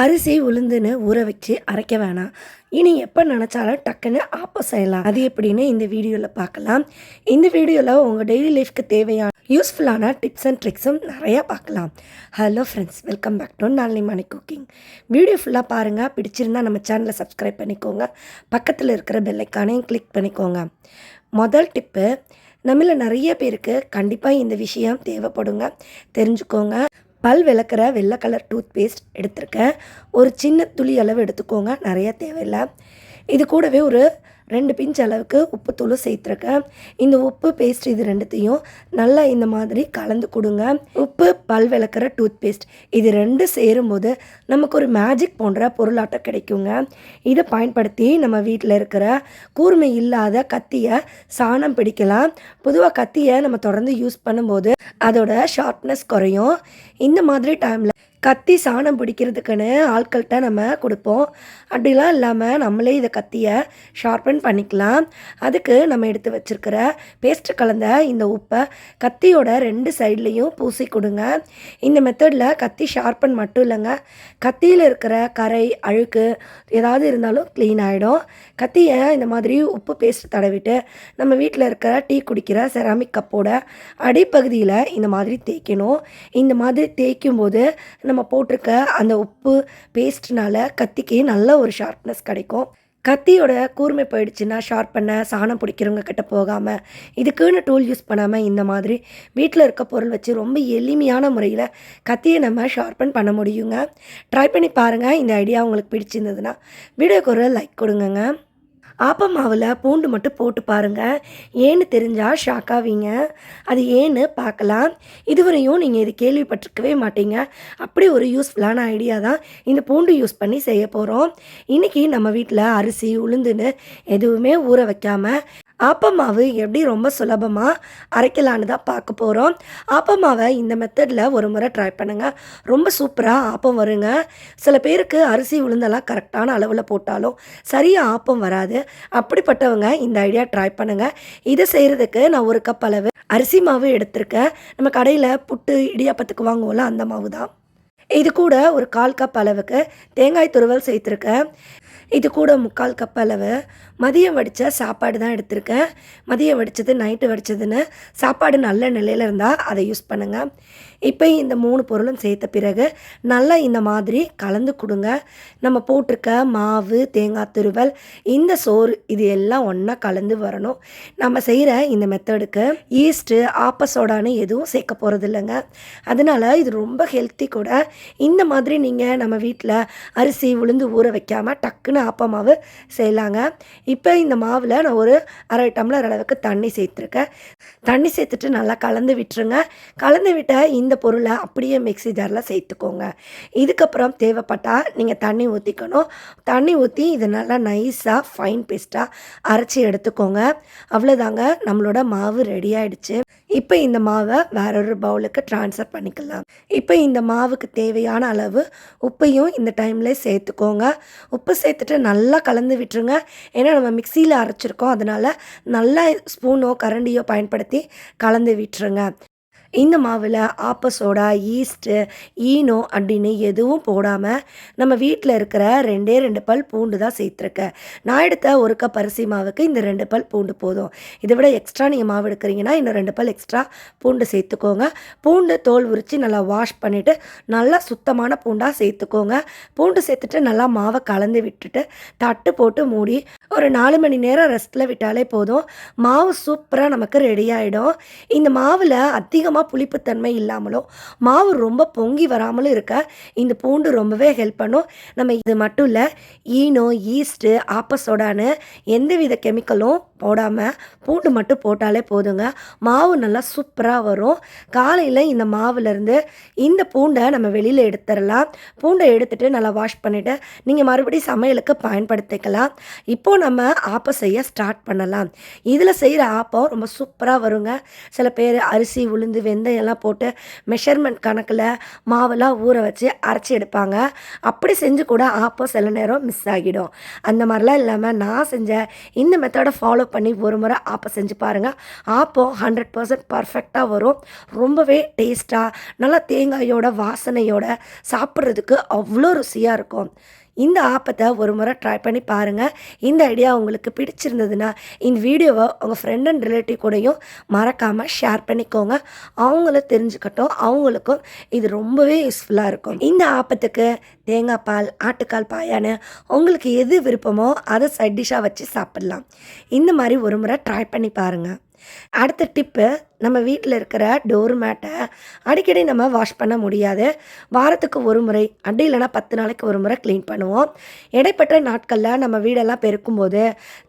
அரிசி உளுந்துன்னு ஊற வச்சு அரைக்க வேணாம். இனி எப்போ நினச்சாலும் டக்குன்னு ஆப்பம் செய்யலாம் அது எப்படின்னு இந்த வீடியோவில் பார்க்கலாம். இந்த வீடியோவில் உங்கள் டெய்லி லைஃப்க்கு தேவையான யூஸ்ஃபுல்லான டிப்ஸ் அண்ட் ட்ரிக்ஸும் நிறையா பார்க்கலாம். Hello friends welcome back to Nalini Mani cooking video ஃபுல்லாக பாருங்கள் பிடிச்சிருந்தா நம்ம சேனலை சப்ஸ்கிரைப் பண்ணிக்கோங்க. பக்கத்தில் இருக்கிற பெல்லைக்கானையும் கிளிக் பண்ணிக்கோங்க. முதல் டிப்பு நம்மள நிறைய பேருக்கு கண்டிப்பாக இந்த விஷயம் தேவைப்படுங்க. தெரிஞ்சுக்கோங்க. பல் விளக்குற வெள்ளை கலர் டூத் பேஸ்ட் எடுத்திருக்கேன். ஒரு சின்ன துளி அளவு எடுத்துக்கோங்க நிறைய தேவையில்லை. இது கூடவே ஒரு ரெண்டு பிஞ்ச் அளவுக்கு உப்புத்தூளும் சேர்த்துருக்கேன். இந்த உப்பு பேஸ்ட் இது ரெண்டுத்தையும் நல்லா இந்த மாதிரி கலந்து கொடுங்க. உப்பு பல் விளக்குற டூத் பேஸ்ட் இது ரெண்டு சேரும்போது நமக்கு ஒரு மேஜிக் போன்ற பொருளாட்டம் கிடைக்குங்க. இதை பயன்படுத்தி நம்ம வீட்டில் இருக்கிற கூர்மை இல்லாத கத்தியை சாணம் பிடிக்கலாம். பொதுவாக கத்தியை நம்ம தொடர்ந்து யூஸ் பண்ணும்போது அதோட ஷார்ப்னஸ் குறையும். இந்த மாதிரி டைமில் கத்தி சாணம் பிடிக்கிறதுக்குன்னு ஆட்கள்கிட்ட நம்ம கொடுப்போம். அப்படிலாம் இல்லாமல் நம்மளே இதை கத்தியை ஷார்பன் பண்ணிக்கலாம். அதுக்கு நம்ம எடுத்து வச்சுருக்கிற பேஸ்ட்டு கலந்த இந்த உப்பை கத்தியோட ரெண்டு சைட்லேயும் பூசி கொடுங்க. இந்த மெத்தடில் கத்தி ஷார்பன் மட்டும் இல்லைங்க. கத்தியில் இருக்கிற கரை அழுக்கு ஏதாவது இருந்தாலும் க்ளீன் ஆகிடும் கத்தியை இந்த மாதிரி உப்பு பேஸ்ட் தடவிட்டு நம்ம வீட்டில் இருக்கிற டீ குடிக்கிற செராமிக் கப்போட அடிப்பகுதியில் இந்த மாதிரி தேய்க்கணும். இந்த மாதிரி தேய்க்கும் போது நம்ம போட்டிருக்க அந்த உப்பு பேஸ்ட்னால கத்திக்கு நல்ல ஒரு ஷார்ப்னஸ் கிடைக்கும். கத்தியோட கூர்மை போயிடுச்சுன்னா ஷார்ப் பண்ண சாணம் பிடிக்கிறவங்க கிட்ட போகாமல் இதுக்குன்னு டூல் யூஸ் பண்ணாமல் இந்த மாதிரி வீட்டில் இருக்க பொருள் வச்சு ரொம்ப எளிமையான முறையில் கத்தியை நம்ம ஷார்பன் பண்ண முடியுங்க. ட்ரை பண்ணி பாருங்கள் இந்த ஐடியா உங்களுக்கு பிடிச்சிருந்ததுன்னா வீடியோக்கு ஒரு லைக் கொடுங்கங்க. ஆப்ப மாவில் பூண்டு மட்டும் போட்டு பாருங்கள் ஏன்னு தெரிஞ்சால் ஷாக் ஆவீங்க அது ஏன்னு பார்க்கலாம் இதுவரையும் நீங்கள் இது கேள்விப்பட்டிருக்கவே மாட்டீங்க. அப்படி ஒரு யூஸ்ஃபுல்லான ஐடியா தான் இந்த பூண்டு யூஸ் பண்ணி செய்ய போகிறோம் இன்றைக்கி நம்ம வீட்டில் அரிசி உளுந்துன்னு எதுவுமே ஊற வைக்காமல் ஆப்பமாவு எப்படி ரொம்ப சுலபமாக அரைக்கலான்னு தான் பார்க்க போகிறோம் ஆப்பமாவை இந்த மெத்தடில் ஒரு முறை ட்ரை பண்ணுங்கள் ரொம்ப சூப்பராக ஆப்பம் வருங்க. சில பேருக்கு அரிசி உளுந்தெல்லாம் கரெக்டான அளவில் போட்டாலும் சரியாக ஆப்பம் வராது. அப்படிப்பட்டவங்க இந்த ஐடியா ட்ரை பண்ணுங்கள் இதை செய்கிறதுக்கு நான் ஒரு கப் அளவு அரிசி மாவு எடுத்திருக்கேன். நம்ம கடையில் புட்டு இடியாப்பத்துக்கு வாங்குவோம்ல அந்த மாவு தான். இது கூட ஒரு கால் கப் அளவுக்கு தேங்காய் துருவல் சேர்த்துருக்கேன். இது கூட முக்கால் கப் அளவு மதியம் வடித்த சாப்பாடு தான் எடுத்திருக்கேன். மதியம் வடித்தது நைட்டு வடித்ததுன்னு சாப்பாடு நல்ல நிலையில் இருந்தால் அதை யூஸ் பண்ணுங்கள் இப்போ இந்த மூணு பொருளும் சேர்த்த பிறகு நல்லா இந்த மாதிரி கலந்து கொடுங்க. நம்ம போட்டிருக்க மாவு தேங்காய் துருவல் இந்த சோறு இது எல்லாம் ஒன்றா கலந்து வரணும். நம்ம செய்கிற இந்த மெத்தடுக்கு ஈஸ்ட்டு ஆப்பசோடான்னு எதுவும் சேர்க்க போகிறது இல்லைங்க. அதனால் இது ரொம்ப ஹெல்த்தி கூட. இந்த மாதிரி நீங்கள் நம்ம வீட்டில் அரிசி உளுந்து ஊற வைக்காமல் டக்குன்னு ஆப்பமாவு செய்யலாங்க. இப்போ இந்த மாவில் நான் ஒரு அரை டம்ளர் அளவுக்கு தண்ணி சேர்த்துருக்கேன். தண்ணி சேர்த்துட்டு நல்லா கலந்து விட்டுருங்க. கலந்து விட்ட இந்த இந்த பொருளை அப்படியே மிக்ஸி ஜாரில் சேர்த்துக்கோங்க. இதுக்கப்புறம் தேவைப்பட்டால் நீங்கள் தண்ணி ஊற்றிக்கணும் தண்ணி ஊற்றி இதை நல்லா நைஸாக ஃபைன் பேஸ்ட்டாக அரைச்சி எடுத்துக்கோங்க. அவ்வளோதாங்க நம்மளோட மாவு ரெடி ஆயிடுச்சு. இப்போ இந்த மாவை வேறொரு பவுலுக்கு ட்ரான்ஸ்ஃபர் பண்ணிக்கலாம். இப்போ இந்த மாவுக்கு தேவையான அளவு உப்பையும் இந்த டைமில் சேர்த்துக்கோங்க. உப்பு சேர்த்துட்டு நல்லா கலந்து விட்டுருங்க. ஏன்னா நம்ம மிக்சியில் அரைச்சிருக்கோம். அதனால் நல்லா ஸ்பூனோ கரண்டியோ பயன்படுத்தி கலந்து விட்டுருங்க. இந்த மாவில் ஆப்பசோடா ஈஸ்ட்டு ஈனோ அப்படின்னு எதுவும் போடாமல் நம்ம வீட்டில் இருக்கிற ரெண்டே ரெண்டு பல் பூண்டு தான் சேர்த்துருக்கேன் நான் எடுத்த ஒரு கப் அரிசி மாவுக்கு இந்த ரெண்டு பல் பூண்டு போதும். இதை விட எக்ஸ்ட்ரா நீங்கள் மாவு எடுக்கிறீங்கன்னா இன்னும் ரெண்டு பல் எக்ஸ்ட்ரா பூண்டு சேர்த்துக்கோங்க. பூண்டு தோல் உரித்து நல்லா வாஷ் பண்ணிவிட்டு நல்லா சுத்தமான பூண்டாக சேர்த்துக்கோங்க. பூண்டு சேர்த்துட்டு நல்லா மாவை கலந்து விட்டுட்டு தட்டு போட்டு மூடி ஒரு நாலு மணி நேரம் ரெஸ்ட்டில் விட்டாலே போதும். மாவு சூப்பராக நமக்கு ரெடி ஆகிடும் இந்த மாவில் அதிகமாக புளிப்புத்தன்மை இல்லாமலும் மாவு ரொம்ப பொங்கி வராமலும் இருக்க இந்த பூண்டு ரொம்பவே ஹெல்ப் பண்ணும். நம்ம இது மட்டும் இல்லை ஈனோ ஈஸ்ட்டு ஆப்பசோடான்னு எந்தவித கெமிக்கலும் போடாமல் பூண்டு மட்டும் போட்டாலே போதுங்க. மாவு நல்லா சூப்பராக வரும். காலையில் இந்த மாவுலேருந்து இந்த பூண்டை நம்ம வெளியில் எடுத்துடலாம். பூண்டை எடுத்துகிட்டு நல்லா வாஷ் பண்ணிவிட்டு நீங்கள் மறுபடியும் சமையலுக்கு பயன்படுத்திக்கலாம். இப்போ நம்ம ஆப்பம் செய்ய ஸ்டார்ட் பண்ணலாம். இதில் செய்கிற ஆப்பம் ரொம்ப சூப்பராக வருங்க. சில பேர் அரிசி உளுந்து வெந்தயம்லாம் போட்டு மெஷர்மெண்ட் கணக்கில் மாவெல்லாம் ஊற வச்சு அரைச்சி எடுப்பாங்க. அப்படி செஞ்சு கூட ஆப்போ சில நேரம் மிஸ் ஆகிடும். அந்த மாதிரிலாம் இல்லாமல் நான் செஞ்ச இந்த மெத்தடை ஃபாலோ பண்ணி ஒரு முறை ஆப்பம் செஞ்சு பாருங்கள் ஆப்போ ஹண்ட்ரட் பர்சன்ட் பர்ஃபெக்டாக வரும். ரொம்பவே டேஸ்ட்டாக நல்லா தேங்காயோட வாசனையோட சாப்பிட்றதுக்கு அவ்வளோ ருசியாக இருக்கும். இந்த ஆப்பத்தை ஒரு முறை ட்ரை பண்ணி பாருங்கள் இந்த ஐடியா உங்களுக்கு பிடிச்சிருந்ததுன்னா இந்த வீடியோவை உங்கள் ஃப்ரெண்ட் அண்ட் ரிலேட்டிவ் கூடயும் மறக்காமல் ஷேர் பண்ணிக்கோங்க. அவங்களும் தெரிஞ்சுக்கட்டும் அவங்களுக்கும் இது ரொம்பவே யூஸ்ஃபுல்லாக இருக்கும். இந்த ஆப்பத்துக்கு தேங்காய் பால் ஆட்டுக்கால் பாயான்னு உங்களுக்கு எது விருப்பமோ அதை சைட் டிஷ்ஷாக வச்சு சாப்பிட்லாம். இந்த மாதிரி ஒரு முறை ட்ரை பண்ணி பாருங்கள் அடுத்த டிப்பு நம்ம வீட்டில் இருக்கிற டோர் மேட்டை அடிக்கடி நம்ம வாஷ் பண்ண முடியாது. வாரத்துக்கு ஒரு முறை அப்படி இல்லைனா பத்து நாளைக்கு ஒரு முறை க்ளீன் பண்ணுவோம். இடைப்பட்ட நாட்களில் நம்ம வீடெல்லாம் பெருக்கும்போது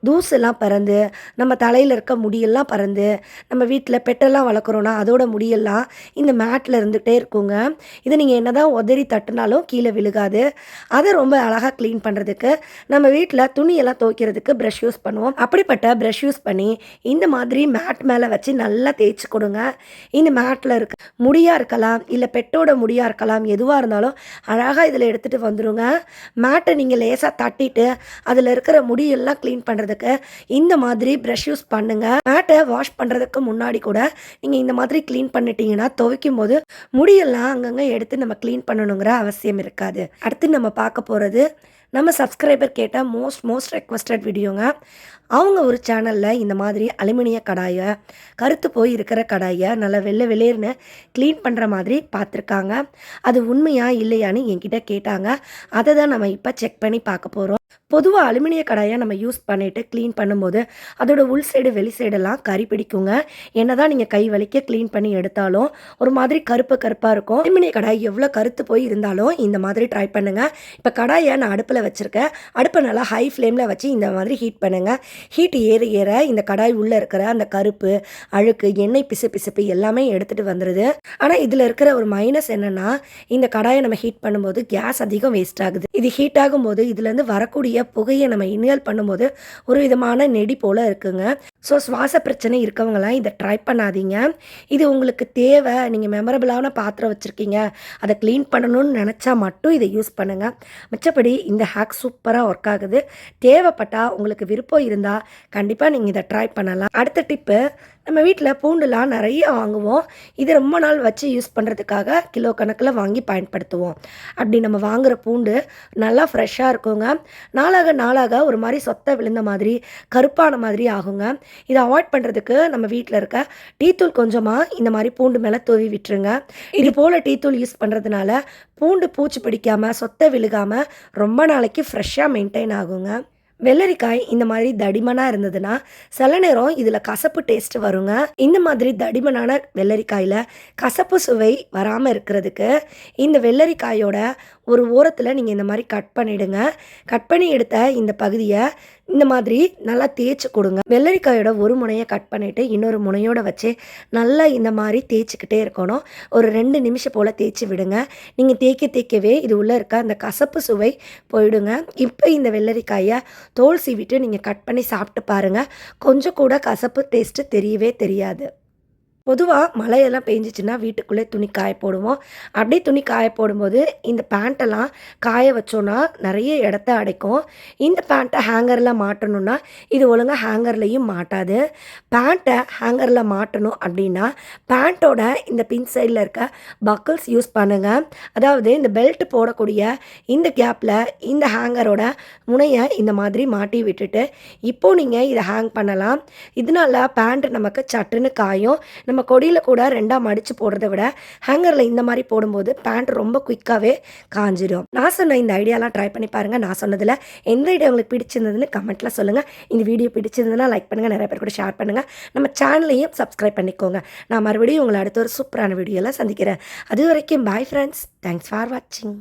தூசெல்லாம் பறந்து நம்ம தலையில் இருக்க முடியெல்லாம் பறந்து நம்ம வீட்டில் பெட்டெல்லாம் வளர்க்குறோன்னா அதோட முடியெல்லாம் இந்த மேட்டில் இருந்துகிட்டே இருக்குங்க. இதை நீங்கள் என்ன தான் உதறி தட்டுனாலும் கீழே விழுகாது. அதை ரொம்ப அழகாக க்ளீன் பண்ணுறதுக்கு நம்ம வீட்டில் துணியெல்லாம் துவைக்கிறதுக்கு ப்ரஷ் யூஸ் பண்ணுவோம். அப்படிப்பட்ட ப்ரஷ் யூஸ் பண்ணி இந்த மாதிரி மேட் மேலே வச்சு நல்லா தேய்ச்சி கொடுங்க. இந்த மேட்டில் இருக்க முடியாக இருக்கலாம் இல்லை பெட்டோட முடியாக இருக்கலாம் எதுவாக இருந்தாலும் அழகாக இதில் எடுத்துகிட்டு வந்துடுங்க மேட்டை நீங்கள் லேசாக தட்டிட்டு அதில் இருக்கிற முடியெல்லாம் க்ளீன் பண்ணுறதுக்கு இந்த மாதிரி ப்ரஷ் யூஸ் பண்ணுங்கள் மேட்டை வாஷ் பண்ணுறதுக்கு முன்னாடி கூட நீங்கள் இந்த மாதிரி க்ளீன் பண்ணிட்டீங்கன்னா துவைக்கும் போது முடியெல்லாம் அங்கங்கே எடுத்து நம்ம க்ளீன் பண்ணணுங்கிற அவசியம் இருக்காது. அடுத்து நம்ம பார்க்க போகிறது நம்ம சப்ஸ்கிரைபர் கேட்ட மோஸ்ட் மோஸ்ட் ரெக்வஸ்டட் வீடியோங்க அவங்க ஒரு சேனலில் இந்த மாதிரி அலுமினிய கடாயை கருத்து போய் இருக்கிற கடாயை நல்லா வெள்ளை வெளியேர்னு க்ளீன் பண்ணுற மாதிரி பார்த்துருக்காங்க அது உண்மையா இல்லையான்னு என்கிட்ட கேட்டாங்க. அதை தான் நம்ம இப்போ செக் பண்ணி பார்க்க போகிறோம் பொதுவாக அலுமினிய கடாயை நம்ம யூஸ் பண்ணிவிட்டு க்ளீன் பண்ணும்போது அதோட உள் சைடு வெளி சைடெல்லாம் கறி பிடிக்குங்க. என்ன தான் நீங்கள் கை வலிக்க க்ளீன் பண்ணி எடுத்தாலும் ஒரு மாதிரி கருப்பு கருப்பாக இருக்கும். அலுமினிய கடாய் எவ்வளோ கருத்து போய் இருந்தாலும் இந்த மாதிரி ட்ரை பண்ணுங்கள் இப்போ கடாயை நான் அடுப்பில் வச்சுருக்கேன். அடுப்பை நல்லா ஹை ஃப்ளேமில் வச்சு இந்த மாதிரி ஹீட் பண்ணுங்கள் ஹீட் ஏற ஏற இந்த கடாய் உள்ளே இருக்கிற அந்த கருப்பு அழுக்கு எண்ணெய் பிசு பிசுப்பு எல்லாமே எடுத்துகிட்டு வந்துடுது ஆனால் இதில் இருக்கிற ஒரு மைனஸ் என்னென்னா இந்த கடாயை நம்ம ஹீட் பண்ணும்போது கேஸ் அதிகம் வேஸ்ட் ஆகுது. இது ஹீட் ஆகும்போது இதுலேருந்து வரக்கூடிய புகையை நம்ம இன்ஹேல் பண்ணும்போது ஒரு விதமான நெடி போல் இருக்குங்க. ஸோ சுவாச பிரச்சனை இருக்கவங்களாம் இதை ட்ரை பண்ணாதீங்க. இது உங்களுக்கு தேவை. நீங்கள் மெமரபிளான பாத்திரம் வச்சுருக்கீங்க. அதை க்ளீன் பண்ணணும்னு நினச்சா மட்டும் இதை யூஸ் பண்ணுங்கள் மிச்சப்படி இந்த ஹேக் சூப்பராக ஒர்க் ஆகுது. தேவைப்பட்டால் உங்களுக்கு விருப்பம் இருந்தால் கண்டிப்பாக நீங்கள் இதை ட்ரை பண்ணலாம். அடுத்த டிப்பு நம்ம வீட்டில் பூண்டுலாம் நிறைய வாங்குவோம். இது ரொம்ப நாள் வச்சு யூஸ் பண்ணுறதுக்காக கிலோ கணக்கில் வாங்கி பயன்படுத்துவோம். அப்படி நம்ம வாங்குகிற பூண்டு நல்லா ஃப்ரெஷ்ஷாக இருக்குங்க. நாளாக நாளாக ஒரு மாதிரி சொத்தை விழுந்த மாதிரி கருப்பான மாதிரி ஆகுங்க. இதை அவாய்ட் பண்ணுறதுக்கு நம்ம வீட்டில் இருக்க டீத்தூள் கொஞ்சமாக இந்த மாதிரி பூண்டு மேலே தூவி விட்டுருங்க. இது போல் டீத்தூள் யூஸ் பண்ணுறதுனால பூண்டு பூச்சி பிடிக்காமல் சொத்தை விழுகாமல் ரொம்ப நாளைக்கு ஃப்ரெஷ்ஷாக மெயின்டைன் ஆகுங்க. வெள்ளரிக்காய் இந்த மாதிரி தடிமனாக இருந்ததுன்னா சில நேரம் இதில் கசப்பு டேஸ்ட் வருங்க. இந்த மாதிரி தடிமனான வெள்ளரிக்காயில் கசப்பு சுவை வராமல் இருக்கிறதுக்கு இந்த வெள்ளரிக்காயோட ஒரு ஓரத்தில் நீங்கள் இந்த மாதிரி கட் பண்ணிவிடுங்க கட் பண்ணி எடுத்த இந்த பகுதியை இந்த மாதிரி நல்லா தேய்ச்சி கொடுங்க. வெள்ளரிக்காயோட ஒரு முனையை கட் பண்ணிவிட்டு இன்னொரு முனையோட வச்சு நல்லா இந்த மாதிரி தேய்ச்சிக்கிட்டே இருக்கணும். ஒரு ரெண்டு நிமிஷம் போல் தேய்ச்சி விடுங்க. நீங்கள் தேய்க்க தேய்க்கவே இது உள்ளே இருக்க அந்த கசப்பு சுவை போயிடுங்க. இப்போ இந்த வெள்ளரிக்காயை தோல் சீவிட்டு நீங்கள் கட் பண்ணி சாப்பிட்டு பாருங்கள் கொஞ்சம் கூட கசப்பு டேஸ்ட்டு தெரியவே தெரியாது. பொதுவாக மழையெல்லாம் பெஞ்சிச்சுன்னா வீட்டுக்குள்ளே துணி காய போடுவோம். அப்படியே துணி காய போடும்போது இந்த பேண்ட்டெல்லாம் காய வச்சோன்னா நிறைய இடத்த அடைக்கும். இந்த பேண்ட்டை ஹேங்கரில் மாட்டணும்னா இது ஒழுங்காக ஹேங்கர்லேயும் மாட்டாது. பேண்ட்டை ஹேங்கரில் மாட்டணும் அப்படின்னா பேண்ட்டோட இந்த பின் சைடில் இருக்க பக்கிள்ஸ் யூஸ் பண்ணுங்கள் அதாவது இந்த பெல்ட் போடக்கூடிய இந்த கேப்பில் இந்த ஹேங்கரோட முனையை இந்த மாதிரி மாட்டி விட்டுட்டு இப்போது நீங்கள் இதை ஹேங் பண்ணலாம். இதனால பேண்ட் நமக்கு சட்டுன்னு காயும். நம்ம கொடியில் கூட ரெண்டாக மடித்து போடுறத விட ஹேங்கரில் இந்த மாதிரி போடும்போது பேண்ட் ரொம்ப குயிக்காகவே காஞ்சிடும் நான் சொன்ன இந்த ஐடியாலாம் ட்ரை பண்ணி பாருங்கள் நான் சொன்னதில் எந்த ஐடியா உங்களுக்கு பிடிச்சிருந்ததுன்னு கமெண்ட்டில் சொல்லுங்கள் இந்த வீடியோ பிடிச்சிருந்ததுன்னா லைக் பண்ணுங்கள் நிறைய பேர் கூட ஷேர் பண்ணுங்கள் நம்ம சேனலையும் சப்ஸ்கிரைப் பண்ணிக்கோங்க. நான் மறுபடியும் உங்களை அடுத்த ஒரு சூப்பரான வீடியோலாம் சந்திக்கிறேன். அது வரைக்கும் பாய் ஃப்ரெண்ட்ஸ் தேங்க்ஸ் ஃபார் வாட்சிங்